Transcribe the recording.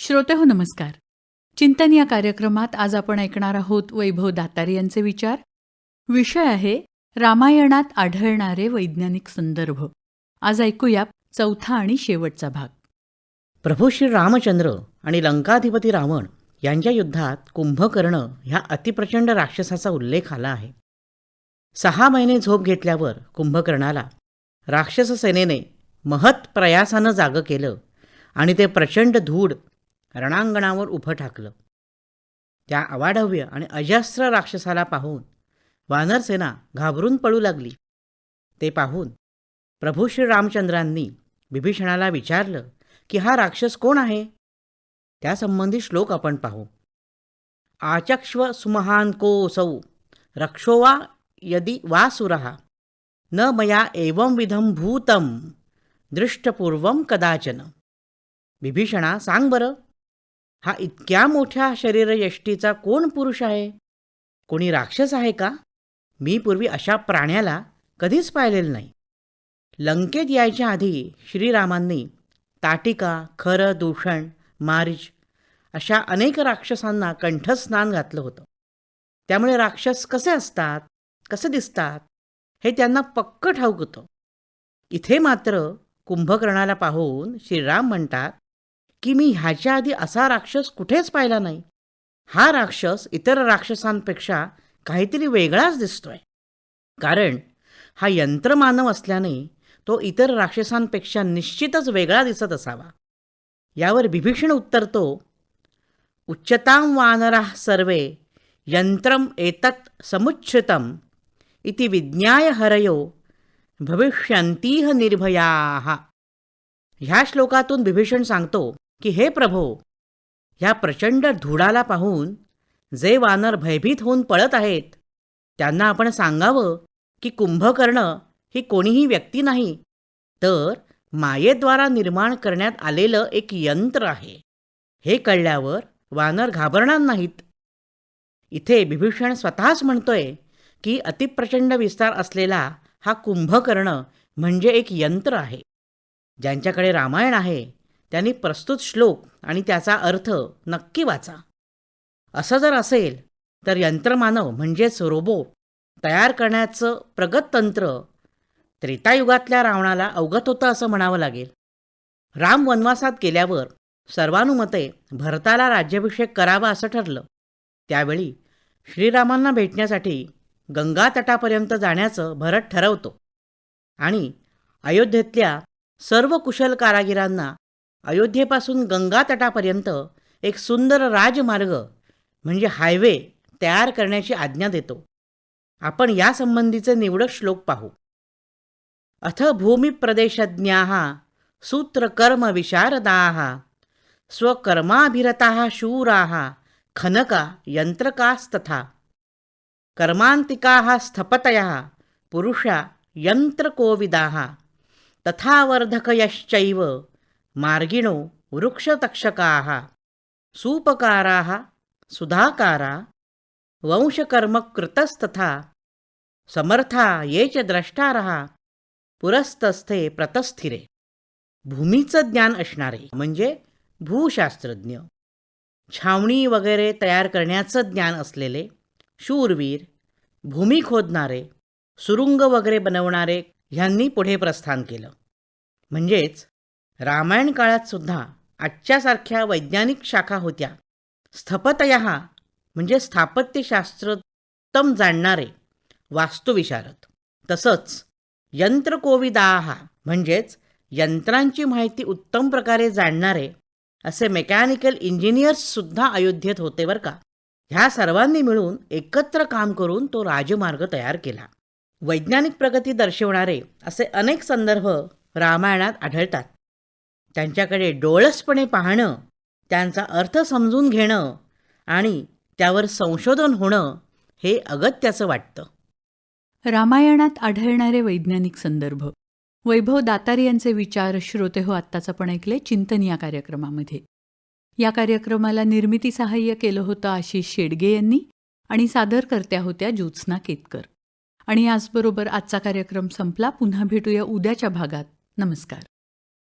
श्रोते हो नमस्कार. चिंतन या कार्यक्रमात आज आपण ऐकणार आहोत वैभव दातार यांचे विचार. विषय आहे रामायणात आढळणारे वैज्ञानिक संदर्भ. आज ऐकूया चौथा आणि शेवटचा भाग. प्रभू श्री रामचंद्र आणि लंकाधिपती रावण यांच्या युद्धात कुंभकर्ण ह्या अतिप्रचंड राक्षसाचा उल्लेख आला आहे. सहा महिने झोप घेतल्यावर कुंभकर्णाला राक्षस सेनेने महत् प्रयासानं जागं केलं आणि ते प्रचंड धूड रणांगणावर उभं ठाकलं. त्या अवाढव्य आणि अजस्र राक्षसाला पाहून वानरसेना घाबरून पडू लागली. ते पाहून प्रभू श्री रामचंद्रांनी बिभीषणाला विचारलं की हा राक्षस कोण आहे? त्यासंबंधी श्लोक आपण पाहू. आचक्ष्व सुमहान कोसौ रक्षोवा यदि वा सुरः। न मया एवं विधम भूतम दृष्टपूर्वम कदाचन। बिभीषणा सांग बरं। हा इतक्या मोठ्या शरीरयष्टीचा कोण पुरुष आहे? कोणी राक्षस आहे का? मी पूर्वी अशा प्राण्याला कधीच पाहिलेलं नाही. लंकेत यायच्या आधी श्रीरामांनी ताटिका खरं दूषण मारीच अशा अनेक राक्षसांना कंठस्नान घातलं होतं. त्यामुळे राक्षस कसे असतात? कसे दिसतात? हे त्यांना पक्क ठाऊक होतं. इथे मात्र कुंभकर्णाला पाहून श्रीराम म्हणतात की मी ह्याच्या आधी असा राक्षस कुठेच पाहिला नाही. हा राक्षस इतर राक्षसांपेक्षा काहीतरी वेगळाच दिसतोय. कारण हा यंत्रमानव असल्याने तो इतर राक्षसांपेक्षा निश्चितच वेगळा दिसत असावा. यावर बिभीषण उत्तरतो उच्चतां वानरा सर्वे यंत्रम एतत् समुच्छ्रितम इति विज्ञाय हरयो भविष्यंतीह निर्भयाः. ह्या श्लोकातून बिभीषण सांगतो की हे प्रभो ह्या प्रचंड धुडाला पाहून जे वानर भयभीत होऊन पळत आहेत त्यांना आपण सांगावं की कुंभकर्ण ही कोणीही व्यक्ती नाही तर मायेद्वारा निर्माण करण्यात आलेलं एक यंत्र आहे. हे कळल्यावर वानर घाबरणार नाहीत. इथे बिभीषण स्वतःच म्हणतोय की अतिप्रचंड विस्तार असलेला हा कुंभकर्ण म्हणजे एक यंत्र आहे. ज्यांच्याकडे रामायण आहे त्यांनी प्रस्तुत श्लोक आणि त्याचा अर्थ नक्की वाचा. असं जर असेल तर यंत्रमानव म्हणजेच रोबोट तयार करण्याचं प्रगत तंत्र त्रेतायुगातल्या रावणाला अवगत होतं असं म्हणावं लागेल. राम वनवासात गेल्यावर सर्वानुमते भरताला राज्याभिषेक करावा असं ठरलं. त्यावेळी श्रीरामांना भेटण्यासाठी गंगा तटापर्यंत जाण्याचं भरत ठरवतो. आणि अयोध्येतल्या सर्व कुशल कारागिरांना अयोध्येपासून गंगा तटापर्यंत एक सुंदर राजमार्ग म्हणजे हायवे तयार करण्याची आज्ञा देतो. आपण यासंबंधीचे निवडक श्लोक पाहू. अथ भूमिप्रदेशज्ञाः सूत्रकर्मविशारदाः स्वकर्माभिरताः शूराः खनका यंत्रकास्तथा कर्मांतिका स्थपतया पुरुषा यंत्रकोविदा तथावर्धकयश्चैव मार्गिणो वृक्षतक्षकाः सूपकाराः सुधाकारा वंशकर्मकृतस्तथा समर्था ये च द्रष्टारः पुरस्तस्थे प्रतस्थिरे। भूमीचं ज्ञान असणारे म्हणजे भूशास्त्रज्ञ। छावणी वगैरे तयार करण्याचं ज्ञान असलेले शूरवीर भूमी खोदणारे सुरुंग वगैरे बनवणारे ह्यांनी पुढे प्रस्थान केलं. म्हणजेच रामायण काळात सुद्धा आजच्यासारख्या वैज्ञानिक शाखा होत्या. स्थपतया म्हणजे स्थापत्यशास्त्रोत्तम जाणणारे वास्तुविशारद. तसंच यंत्रकोविदाहा म्हणजेच यंत्रांची माहिती उत्तम प्रकारे जाणणारे असे मेकॅनिकल इंजिनियर्ससुद्धा अयोध्येत होते बरं का. ह्या सर्वांनी मिळून एकत्र काम करून तो राजमार्ग तयार केला. वैज्ञानिक प्रगती दर्शवणारे असे अनेक संदर्भ रामायणात आढळतात. त्यांच्याकडे डोळसपणे पाहणं त्यांचा अर्थ समजून घेणं आणि त्यावर संशोधन होणं हे अगत्याचं वाटतं. रामायणात आढळणारे वैज्ञानिक संदर्भ. वैभव दातार यांचे विचार श्रोते हो आत्ताचं पण ऐकले चिंतन या कार्यक्रमामध्ये. या कार्यक्रमाला निर्मिती सहाय्य केलं होतं आशिष शेडगे यांनी आणि सादरकर्त्या होत्या ज्योत्स्ना केतकर. आणि याचबरोबर आजचा कार्यक्रम संपला. पुन्हा भेटूया उद्याच्या भागात. नमस्कार.